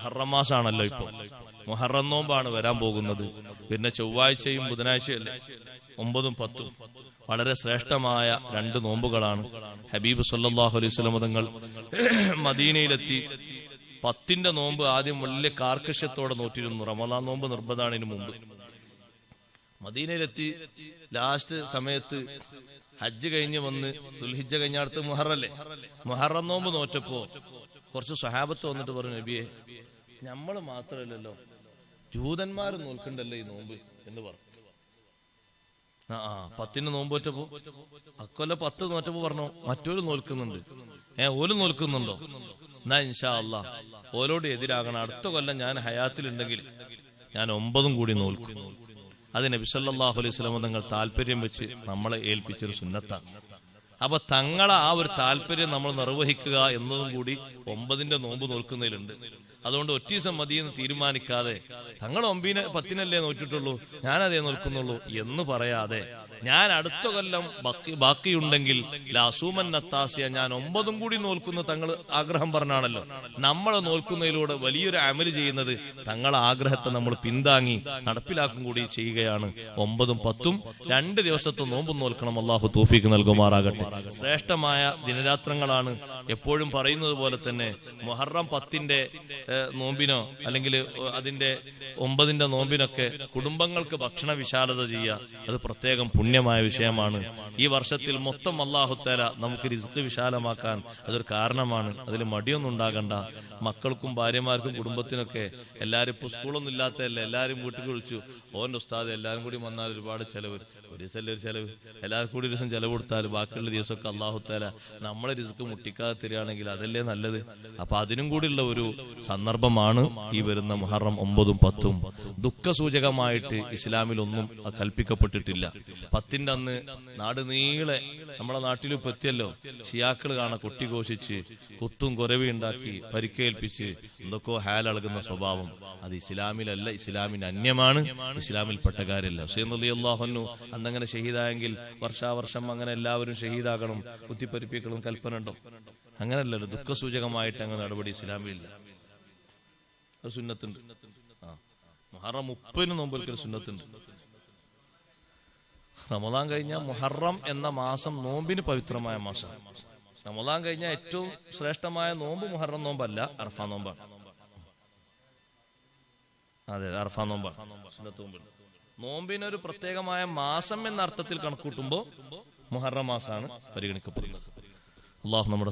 മുഹറം മാസാണല്ലോ ഇപ്പൊ. മുഹറം നോമ്പാണ് വരാൻ പോകുന്നത്. പിന്നെ ചൊവ്വാഴ്ചയും ബുധനാഴ്ചയല്ലേ ഒമ്പതും പത്തും. വളരെ ശ്രേഷ്ഠമായ രണ്ട് നോമ്പുകളാണ്. ഹബീബ് സല്ലാഹു അലൈഹി സ്വലം തങ്ങൾ മദീനയിലെത്തി. പത്തിന്റെ നോമ്പ് ആദ്യം വലിയ കാർക്കശ്യത്തോടെ നോറ്റിരുന്നു. റമദാൻ നോമ്പ് നിർബന്ധമാണ് ഇതിനു മുമ്പ്. മദീനയിലെത്തി. ലാസ്റ്റ് സമയത്ത് ഹജ്ജ് കഴിഞ്ഞ് വന്ന് ദുൽഹിജ്ജ കഴിഞ്ഞ അടുത്ത് മുഹറല്ലേ മുഹറം നോമ്പ് നോറ്റപ്പോ കുറച്ച് സഹാബത്ത് വന്നിട്ട് പറഞ്ഞു നബിയെ നമ്മൾ മാത്രമല്ലല്ലോ ജൂതന്മാർ നോൽക്കണ്ടല്ലോ ഈ നോമ്പ് എന്ന് പറഞ്ഞു. ആ പത്തിന് നോമ്പ് ഒറ്റപ്പോ? അക്കൊല്ല പത്ത് നോറ്റപ്പോ പറഞ്ഞു? മറ്റൊരു നോൽക്കുന്നുണ്ട്. ഏ ഓൽ നോൽക്കുന്നുണ്ടോ? എന്നാ ഇൻഷാ അല്ല ഓലോട് എതിരാകണം. അടുത്ത കൊല്ലം ഞാൻ ഹയാത്തിൽ ഹയാത്തിലുണ്ടെങ്കിൽ ഞാൻ ഒമ്പതും കൂടി നോൽക്കും. അത് നബി സല്ലല്ലാഹു അലൈഹി വസല്ലം തങ്ങൾ താല്പര്യം വെച്ച് നമ്മളെ ഏൽപ്പിച്ചൊരു സുന്നത്താണ്. അപ്പൊ തങ്ങളെ ആ ഒരു താല്പര്യം നമ്മൾ നിർവഹിക്കുക എന്നതും കൂടി ഒമ്പതിന്റെ നോമ്പ് നോൽക്കുന്നതിലുണ്ട്. അതുകൊണ്ട് ഒറ്റീസം മതിയെന്ന് തീരുമാനിക്കാതെ തങ്ങൾ ഒമ്പതിന് പത്തിനല്ലേ നോറ്റിട്ടുള്ളൂ? ഞാനതേ നോക്കുന്നുള്ളൂ എന്ന് പറയാതെ ഞാൻ അടുത്ത കൊല്ലം ബാക്കി ബാക്കിയുണ്ടെങ്കിൽ ലാസൂമൻ നത്താസിയ ഞാൻ ഒമ്പതും കൂടി നോൽക്കുന്ന തങ്ങൾ ആഗ്രഹം പറഞ്ഞാണല്ലോ. നമ്മൾ നോൽക്കുന്നതിലൂടെ വലിയൊരു അമൽ ചെയ്യുന്നത് തങ്ങൾ ആഗ്രഹത്തെ നമ്മൾ പിന്താങ്ങി നടപ്പിലാക്കും കൂടി ചെയ്യുകയാണ്. ഒമ്പതും പത്തും രണ്ട് ദിവസത്തെ നോമ്പും നോൽക്കണം. അള്ളാഹു തോഫിക്ക് നൽകുമാറാകട്ടെ. ശ്രേഷ്ഠമായ ദിനരാത്രങ്ങളാണ് എപ്പോഴും പറയുന്നത് പോലെ തന്നെ മൊഹറം പത്തിന്റെ നോമ്പിനോ അല്ലെങ്കിൽ അതിന്റെ ഒമ്പതിന്റെ നോമ്പിനൊക്കെ കുടുംബങ്ങൾക്ക് ഭക്ഷണ വിശാലത ചെയ്യുക. അത് പ്രത്യേകം പുണ്യമായ വിഷയമാണ്. ഈ വർഷത്തിൽ മൊത്തം അള്ളാഹുത്തേല നമുക്ക് റിസ്ക് വിശാലമാക്കാൻ അതൊരു കാരണമാണ്. അതിൽ മടിയൊന്നും ഉണ്ടാകണ്ട. മക്കൾക്കും ഭാര്യമാർക്കും കുടുംബത്തിനൊക്കെ എല്ലാരും ഇപ്പൊ സ്കൂളൊന്നും ഇല്ലാത്തതല്ലേ? എല്ലാരും വീട്ടിൽ വിളിച്ചു ഓന്റെ ഉസ്താദ് എല്ലാവരും കൂടി വന്നാൽ ഒരുപാട് ചെലവ്. ഒരു ദിവസം ഒരു ചെലവ്? എല്ലാവർക്കും കൂടി ഒരു ദിവസം ചെലവ് കൊടുത്താൽ ബാക്കിയുള്ള ദിവസമൊക്കെ അള്ളാഹുത്തേല നമ്മളെ റിസ്ക് മുട്ടിക്കാതെ തരികയാണെങ്കിൽ അതല്ലേ നല്ലത്? അപ്പൊ അതിനും കൂടിയുള്ള ഒരു സന്ദർഭമാണ് ഈ വരുന്ന മുഹറം ഒമ്പതും പത്തും. ദുഃഖസൂചകമായിട്ട് ഇസ്ലാമിൽ ഒന്നും കൽപ്പിക്കപ്പെട്ടിട്ടില്ല. പത്തിന്റെ അന്ന് നാട് നീളെ നമ്മുടെ നാട്ടിൽ ഇപ്പൊ എത്തിയല്ലോ. ഷിയാക്കൾ കാണാൻ കൊട്ടിഘോഷിച്ച് കുത്തും കുറവി ഉണ്ടാക്കി പരിക്കേൽപ്പിച്ച് എന്തൊക്കെയോ ഹാലളകുന്ന സ്വഭാവം. അത് ഇസ്ലാമിലല്ല ഇസ്ലാമിന് അന്യമാണ് ഇസ്ലാമിൽപ്പെട്ട കാര്യമല്ല. ഹുസൈൻ അലി അള്ളാഹുനു അന്നങ്ങനെ ഷഹീദായെങ്കിൽ വർഷാവർഷം അങ്ങനെ എല്ലാവരും ഷഹീദാകണം കുത്തിപ്പരിപ്പിക്കണം കൽപ്പന ഉണ്ടോ? അങ്ങനല്ലല്ലോ. ദുഃഖസൂചകമായിട്ട് അങ്ങനെ നടപടി ഇസ്ലാമിലില്ല. അത് സുന്നത്തുണ്ട്. ആ മുഹറം മുപ്പതിന് നോമ്പ് ഒരിക്കൽ സുന്നത്തുണ്ട്. റമദാൻ കഴിഞ്ഞാൽ മുഹറം എന്ന മാസം നോമ്പിന് പവിത്രമായ മാസം. റമദാൻ കഴിഞ്ഞാൽ ഏറ്റവും ശ്രേഷ്ഠമായ നോമ്പ് മുഹറം നോമ്പല്ല അർഫാ നോമ്പാണ്. അതെ അർഫാ നോമ്പാണ് സുന്നത്ത് നോമ്പിന്. നോമ്പിനൊരു പ്രത്യേകമായ മാസം എന്ന അർത്ഥത്തിൽ കണക്കൂട്ടുമ്പോൾ മുഹറം മാസമാണ് പരിഗണിക്കപ്പെടുന്നത്. അള്ളാഹു നമ്മുടെ